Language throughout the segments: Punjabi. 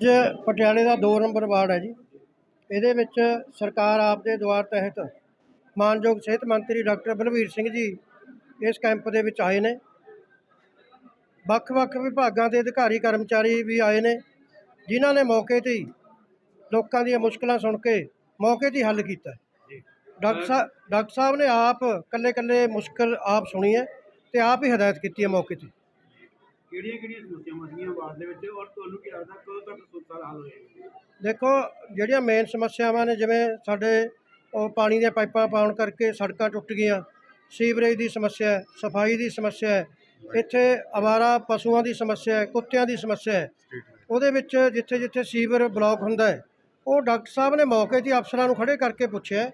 ਅੱਜ ਪਟਿਆਲੇ ਦਾ 2 ਨੰਬਰ ਵਾਰਡ ਹੈ ਜੀ। ਇਹਦੇ ਵਿੱਚ ਸਰਕਾਰ ਆਪ ਦੇ ਦੁਆਰ ਤਹਿਤ ਮਾਨਯੋਗ ਸਿਹਤ ਮੰਤਰੀ ਡਾਕਟਰ ਬਲਵੀਰ ਸਿੰਘ ਜੀ ਇਸ ਕੈਂਪ ਦੇ ਵਿੱਚ ਆਏ ਨੇ। ਵੱਖ-ਵੱਖ ਵਿਭਾਗਾਂ ਦੇ ਅਧਿਕਾਰੀ ਕਰਮਚਾਰੀ ਵੀ ਆਏ ਨੇ ਜਿਨ੍ਹਾਂ ਨੇ ਮੌਕੇ ਤੇ ਹੀ ਲੋਕਾਂ ਦੀਆਂ ਮੁਸ਼ਕਲਾਂ ਸੁਣ ਕੇ ਮੌਕੇ ਤੇ ਹੀ ਹੱਲ ਕੀਤਾ। ਡਾਕਟਰ ਸਾਹਿਬ ਡਾਕਟਰ ਸਾਹਿਬ ਨੇ ਆਪ ਕੱਲੇ-ਕੱਲੇ ਮੁਸ਼ਕਲ ਆਪ ਸੁਣੀ ਹੈ ਤੇ ਆਪ ਹੀ ਹਦਾਇਤ ਕੀਤੀ ਹੈ ਮੌਕੇ ਤੇ। ਕਿਹੜੀਆਂ ਕਿਹੜੀਆਂ ਸਮੱਸਿਆਵਾਂ ਸੀਗੀਆਂ ਵਾਰਡ ਦੇ ਵਿੱਚ? ਔਰ ਤੁਹਾਨੂੰ ਕੀ ਲੱਗਦਾ ਕਦੋਂ ਤੱਕ ਸਮੱਸਿਆ ਹੱਲ ਹੋਏਗਾ? ਦੇਖੋ, ਜਿਹੜੀਆਂ ਮੇਨ ਸਮੱਸਿਆਵਾਂ ਨੇ, ਜਿਵੇਂ ਸਾਡੇ ਉਹ ਪਾਣੀ ਦੀਆਂ ਪਾਈਪਾਂ ਪਾਉਣ ਕਰਕੇ ਸੜਕਾਂ ਟੁੱਟ ਗਈਆਂ, ਸੀਵਰੇਜ ਦੀ ਸਮੱਸਿਆ ਹੈ, ਸਫ਼ਾਈ ਦੀ ਸਮੱਸਿਆ ਹੈ, ਇੱਥੇ ਅਵਾਰਾ ਪਸ਼ੂਆਂ ਦੀ ਸਮੱਸਿਆ ਹੈ, ਕੁੱਤਿਆਂ ਦੀ ਸਮੱਸਿਆ ਹੈ। ਉਹਦੇ ਵਿੱਚ ਜਿੱਥੇ ਜਿੱਥੇ ਸੀਵਰ ਬਲਾਕ ਹੁੰਦਾ ਹੈ, ਉਹ ਡਾਕਟਰ ਸਾਹਿਬ ਨੇ ਮੌਕੇ 'ਤੇ ਅਫਸਰਾਂ ਨੂੰ ਖੜੇ ਕਰਕੇ ਪੁੱਛਿਆ।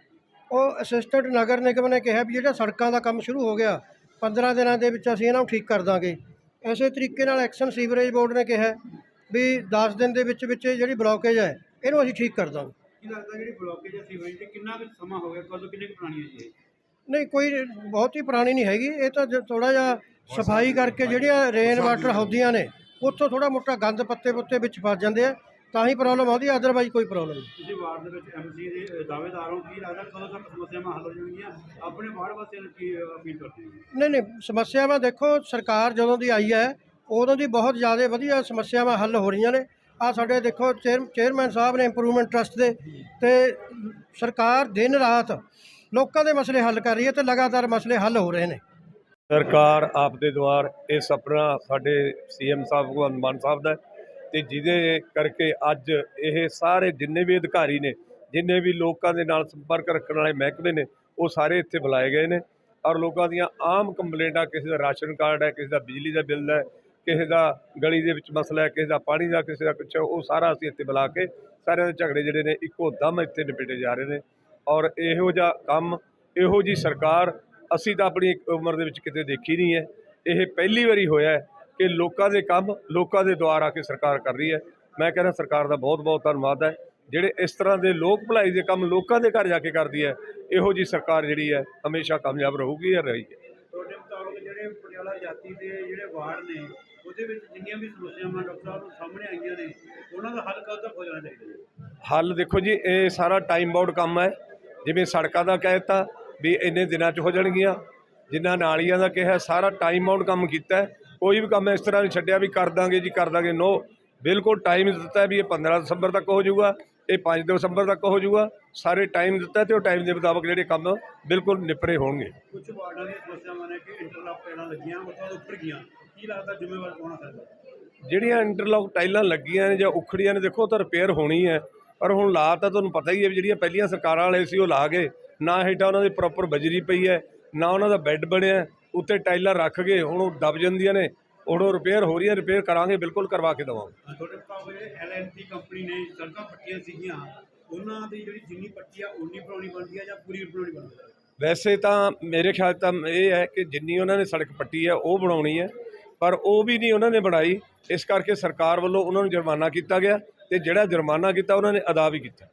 ਉਹ ਅਸਿਸਟੈਂਟ ਨਗਰ ਨਿਗਮ ਨੇ ਕਿਹਾ ਵੀ ਜਿਹੜਾ ਸੜਕਾਂ ਦਾ ਕੰਮ ਸ਼ੁਰੂ ਹੋ ਗਿਆ 15 ਦਿਨਾਂ ਦੇ ਵਿੱਚ ਅਸੀਂ ਇਹਨਾਂ ਨੂੰ ਠੀਕ ਕਰ ਦਾਂਗੇ। ਐਸੇ ਤਰੀਕੇ ਨਾਲ ਐਕਸ਼ਨ ਸੀਵਰੇਜ ਬੋਰਡ ਨੇ ਕਿਹਾ ਵੀ 10 ਦਿਨ ਦੇ ਵਿੱਚ ਵਿੱਚ ਜਿਹੜੀ ਬਲੌਕੇਜ ਹੈ ਇਹਨੂੰ ਅਸੀਂ ਠੀਕ ਕਰ ਦਾਂਗੇ। ਕੀ ਲੱਗਦਾ ਜਿਹੜੀ ਬਲੋਕੇਜ ਹੈ ਸੀਵਰੇਜ ਦੀ ਕਿੰਨਾ ਕੁ ਸਮਾਂ ਹੋ ਗਿਆ? ਕਦੋਂ ਕਿੰਨੀ ਕੁ ਪੁਰਾਣੀ ਹੈ ਜੀ ਇਹ? ਨਹੀਂ ਕੋਈ ਬਹੁਤੀ ਪੁਰਾਣੀ ਨਹੀਂ ਹੈਗੀ। ਇਹ ਤਾਂ ਥੋੜਾ ਜਿਹਾ ਸਫ਼ਾਈ ਕਰਕੇ ਜਿਹੜੀਆਂ ਰੇਨ ਵਾਟਰ ਹੌਦੀਆਂ ਨੇ ਉੱਥੋਂ ਥੋੜਾ ਮੋਟਾ ਗੰਦ ਪੱਤੇ ਪੁੱਤੇ ਵਿੱਚ ਫਸ ਜਾਂਦੇ ਆ। ਤਾਂ ਹੀ ਪ੍ਰੋਬਲਮ ਆਉਂਦੀ ਹੈ ਅਦਰਵਾਈਜ਼ ਕੋਈ ਪ੍ਰੋਬਲਮ ਨਹੀਂ। ਤੁਸੀਂ ਵਾਰਡ ਦੇ ਵਿੱਚ ਐਮਸੀ ਦੇ ਦਾਅਵੇਦਾਰ ਹੋ ਕੀ ਲੱਗਦਾ ਕਦੋਂ ਤੱਕ ਸਮੱਸਿਆਵਾਂ ਹੱਲ ਹੋ ਜਾਣਗੀਆਂ? ਆਪਣੇ ਵਾਰਡ ਵਾਸੀਆਂ ਨੂੰ ਕੀ ਅਪੀਲ ਕਰਦੇ ਹੋ? ਨਹੀਂ ਨਹੀਂ ਸਮੱਸਿਆਵਾਂ ਦੇਖੋ ਸਰਕਾਰ ਜਦੋਂ ਦੀ ਆਈ ਹੈ ਉਦੋਂ ਦੀ ਬਹੁਤ ਜ਼ਿਆਦਾ ਵਧੀਆ ਸਮੱਸਿਆਵਾਂ ਹੱਲ ਹੋ ਰਹੀਆਂ ਨੇ। ਆ ਸਾਡੇ ਦੇਖੋ ਚੇਅਰ ਚੇਅਰਮੈਨ ਸਾਹਿਬ ਨੇ ਇੰਪਰੂਵਮੈਂਟ ਟਰਸਟ ਦੇ ਤੇ ਸਰਕਾਰ ਦਿਨ ਰਾਤ ਲੋਕਾਂ ਦੇ ਮਸਲੇ ਹੱਲ ਕਰ ਰਹੀ ਹੈ ਤੇ ਲਗਾਤਾਰ ਮਸਲੇ ਹੱਲ ਹੋ ਰਹੇ ਨੇ। ਸਰਕਾਰ ਆਪ ਦੇ ਦੁਆਰ ਇਹ ਸੁਪਨਾ ਸਾਡੇ ਸੀਐਮ ਸਾਹਿਬ ਭਗਵੰਤ ਮਾਨ ਸਾਹਿਬ ਦਾ ਤੇ ਜਿਹਦੇ ਕਰਕੇ ਅੱਜ ਇਹ ਸਾਰੇ ਜਿੰਨੇ ਵੀ ਅਧਿਕਾਰੀ ਨੇ, ਜਿੰਨੇ ਵੀ ਲੋਕਾਂ ਦੇ ਨਾਲ ਸੰਪਰਕ ਰੱਖਣ ਵਾਲੇ ਮਹਿਕਮੇ ਨੇ, ਉਹ ਸਾਰੇ ਇੱਥੇ ਬੁਲਾਏ ਗਏ ਨੇ ਔਰ ਲੋਕਾਂ ਦੀਆਂ ਆਮ ਕੰਪਲੇਂਟਾਂ, ਕਿਸੇ ਦਾ ਰਾਸ਼ਨ ਕਾਰਡ ਹੈ, ਕਿਸੇ ਦਾ ਬਿਜਲੀ ਦਾ ਬਿੱਲ ਹੈ, ਕਿਸੇ ਦਾ ਗਲੀ ਦੇ ਵਿੱਚ ਮਸਲਾ ਹੈ, ਕਿਸੇ ਦਾ ਪਾਣੀ ਦਾ, ਕਿਸੇ ਦਾ ਕੁਛ ਉਹ ਸਾਰਾ ਅਸੀਂ ਇੱਥੇ ਬੁਲਾ ਕੇ ਸਾਰਿਆਂ ਦੇ ਝਗੜੇ ਜਿਹੜੇ ਨੇ, ਇੱਕੋ ਦਮ ਇੱਥੇ ਨਿਪਟੇ ਜਾ ਰਹੇ ਨੇ ਔਰ ਇਹੋ ਜਿਹਾ ਕੰਮ, ਇਹੋ ਜੀ ਸਰਕਾਰ ਅਸੀਂ ਤਾਂ ਆਪਣੀ ਉਮਰ ਦੇ ਵਿੱਚ ਕਿਤੇ ਦੇਖੀ ਨਹੀਂ ਹੈ। ਇਹ ਪਹਿਲੀ ਵਾਰੀ ਹੋਇਆ ਹੈ ਕਿ ਲੋਕਾਂ ਦੇ ਕੰਮ ਲੋਕਾਂ ਦੇ ਦੁਆਰ ਆ ਕੇ ਸਰਕਾਰ ਕਰ ਰਹੀ ਹੈ। ਮੈਂ ਕਹਿੰਦਾ ਸਰਕਾਰ ਦਾ ਬਹੁਤ ਬਹੁਤ ਧੰਨਵਾਦ ਹੈ। ਜਿਹੜੇ ਇਸ ਤਰ੍ਹਾਂ ਦੇ ਲੋਕ ਭਲਾਈ ਦੇ ਕੰਮ ਲੋਕਾਂ ਦੇ ਘਰ ਜਾ ਕੇ ਕਰਦੀ ਹੈ ਇਹੋ ਜੀ ਸਰਕਾਰ ਜਿਹੜੀ ਹੈ ਹਮੇਸ਼ਾ ਕਾਮਯਾਬ ਰਹੂਗੀ ਜਾਂ ਰਹੀ ਹੈ। ਤੁਹਾਡੇ ਮੁਤਾਬਕ ਜਿਹੜੇ ਪਟਿਆਲਾ ਜਾਤੀ ਦੇ ਜਿਹੜੇ ਵਾਰਡ ਨੇ ਉਹਦੇ ਵਿੱਚ ਜਿੰਨੀਆਂ ਵੀ ਸਮੱਸਿਆਵਾਂ ਡਾਕਟਰ ਸਾਹਿਬ ਨੂੰ ਸਾਹਮਣੇ ਆਈਆਂ ਨੇ ਉਹਨਾਂ ਦਾ ਹੱਲ ਕਦੋਂ ਤੱਕ ਹੋ ਜਾਣਾ ਚਾਹੀਦਾ ਜੀ? ਹੱਲ ਦੇਖੋ ਜੀ ਇਹ ਸਾਰਾ ਟਾਈਮ ਬਾਊਂਡ ਕੰਮ ਹੈ। ਜਿਵੇਂ ਸੜਕਾਂ ਦਾ ਕਹਿਤਾ ਵੀ ਇੰਨੇ ਦਿਨਾਂ 'ਚ ਹੋ ਜਾਣਗੀਆਂ। ਜਿੰਨਾ ਨਾਲੀਆਂ ਦਾ ਕਿਹਾ ਸਾਰਾ ਟਾਈਮ ਬਾਊਂਡ ਕੰਮ ਕੀਤਾ ਹੈ। ਕੋਈ ਵੀ ਕੰਮ ਇਸ ਤਰ੍ਹਾਂ ਨਹੀਂ ਛੱਡਿਆ ਵੀ ਕਰ ਦਾਂਗੇ ਜੀ ਕਰ ਦਾਂਗੇ ਨੋ ਬਿਲਕੁਲ ਟਾਈਮ ਦਿੱਤਾ ਵੀ ਇਹ 15 ਦਸੰਬਰ ਤੱਕ ਹੋ ਜਾਊਗਾ ਇਹ 5 ਦਸੰਬਰ ਤੱਕ ਹੋ ਜਾਊਗਾ ਸਾਰੇ ਟਾਈਮ ਦਿੱਤਾ ਤੇ ਉਹ ਟਾਈਮ ਦੇ ਮੁਤਾਬਕ ਜਿਹੜੇ ਕੰਮ ਬਿਲਕੁਲ ਨਿਪਰੇ ਹੋਣਗੇ। ਕੁਝ ਵਾਰਡਾਂ ਦੀਆਂ ਸਮੱਸਿਆਵਾਂ ਨੇ ਕਿ ਇੰਟਰਲੌਕ ਪੈਣਾ ਲੱਗੀਆਂ ਉਹ ਉੱਪਰ ਗਈਆਂ। ਕੀ ਲੱਗਦਾ ਜ਼ਿੰਮੇਵਾਰ ਕੌਣ ਹੈ ਜਿਹੜੀਆਂ ਇੰਟਰਲੌਕ ਟਾਈਲਾਂ ਲੱਗੀਆਂ ਨੇ ਜਾਂ ਉਖੜੀਆਂ ਨੇ ਦੇਖੋ ਤਾਂ ਰਿਪੇਅਰ ਹੋਣੀ ਹੈ ਪਰ ਹੁਣ ਲਾ ਤਾਂ ਤੁਹਾਨੂੰ ਪਤਾ ਹੀ ਹੈ ਵੀ ਜਿਹੜੀਆਂ ਪਹਿਲੀਆਂ ਸਰਕਾਰਾਂ ਵਾਲੇ ਸੀ ਉਹ ਲਾ ਗਏ ਨਾ ਹੇਠਾਂ ਉਹਨਾਂ ਦੀ ਪ੍ਰੋਪਰ ਬਜਰੀ ਪਈ ਹੈ ਨਾ ਉਹਨਾਂ ਦਾ ਬੈੱਡ ਬਣਿਆ ਉੱਤੇ ਟਾਈਲਾਂ ਰੱਖ ਗਏ ਹੁਣ ਉਹ ਦਬ ਜਾਂਦੀਆਂ ਨੇ ਹੁਣ ਉਹ ਰਿਪੇਅਰ ਹੋ ਰਹੀ ਹੈ ਰਿਪੇਅਰ ਕਰਾਂਗੇ ਬਿਲਕੁਲ ਕਰਵਾ ਕੇ ਦੇਵਾਂਗੇ। ਤੁਹਾਡੇ ਜਿਹੜੇ ਐਲਐਨਟੀ ਕੰਪਨੀ ਨੇ ਸੜਕਾਂ ਪੱਟੀਆਂ ਸੀਗੀਆਂ ਉਹਨਾਂ ਦੀ ਜਿਹੜੀ ਜਿੰਨੀ ਪੱਟੀ ਆ ਉਨੀ ਬਣਾਉਣੀ ਬਣਦੀ ਆ ਜਾਂ ਪੂਰੀ ਬਣਾਉਣੀ ਬਣਦੀ ਆ? ਵੈਸੇ ਤਾਂ ਮੇਰੇ ਖਿਆਲ ਤਾਂ ਇਹ ਹੈ ਕਿ ਜਿੰਨੀ ਉਹਨਾਂ ਨੇ ਸੜਕ ਪੱਟੀ ਹੈ ਉਹ ਬਣਾਉਣੀ ਹੈ ਪਰ ਉਹ ਵੀ ਨਹੀਂ ਉਹਨਾਂ ਨੇ ਬਣਾਈ। ਇਸ ਕਰਕੇ ਸਰਕਾਰ ਵੱਲੋਂ ਉਹਨਾਂ ਨੂੰ ਜੁਰਮਾਨਾ ਕੀਤਾ ਗਿਆ ਤੇ ਜਿਹੜਾ ਜੁਰਮਾਨਾ ਕੀਤਾ ਉਹਨਾਂ ਨੇ ਅਦਾ ਵੀ ਕੀਤਾ।